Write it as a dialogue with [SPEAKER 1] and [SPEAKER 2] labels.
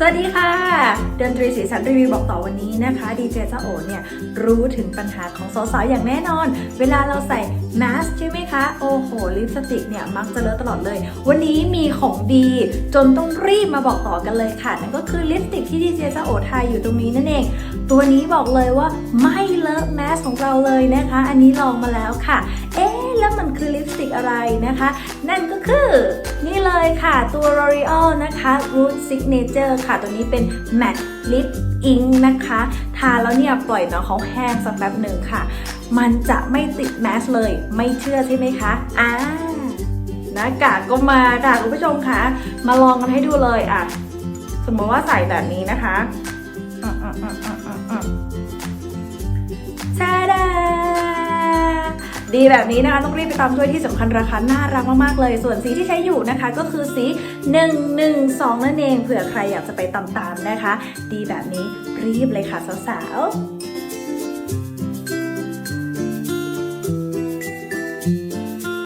[SPEAKER 1] สวัสดีค่ะดนตรีสีสันรีวิวบอกต่อวันนี้นะคะดีเจเจ้าโอเนี่ยรู้ถึงปัญหาของสาวๆอย่างแน่นอน เวลาเราใส่แมสใช่ไหมคะ โอ้โห ลิปสติกเนี่ย มักจะเลอะตลอดเลย วันนี้มีของดีจนต้องรีบมาบอกต่อกันเลยค่ะ นั่นก็คือลิปสติกที่ดีเจเจ้าโอทายอยู่ตรงนี้นั่นเอง ตัวนี้บอกเลยว่าไม่เลอะแมสของเราเลยนะคะ อันนี้ลองมาแล้วค่ะ เอ๊ะแล้วมันคือลิปสติกอะไรนะคะ นั่นก็คือนี่เลยค่ะตัว L'Oreal นะคะ Root Signature ค่ะ ตัวนี้เป็น Matte Lip Ink นะคะ ทาแล้วเนี่ยปล่อยเนาะเขาแห้งสักแป๊บหนึ่งค่ะ มันจะไม่ติดแมสเลย ไม่เชื่อใช่ไหมคะอ่าหน้ากากก็มาค่ะคุณผู้ชมคะมาลองกันให้ดูเลยอะ สมมติว่าใส่แบบนี้นะคะอะอะอะอะอะอะชาดาดีแบบนี้นะคะต้องรีบไปตามด้วยที่สำคัญราคาน่ารักมากๆเลย ส่วนสีที่ใช้อยู่นะคะ ก็คือสี 112 นั่นเองเผื่อใครอยากจะไปตามๆนะคะ ดีแบบนี้รีบเลยค่ะสาวๆ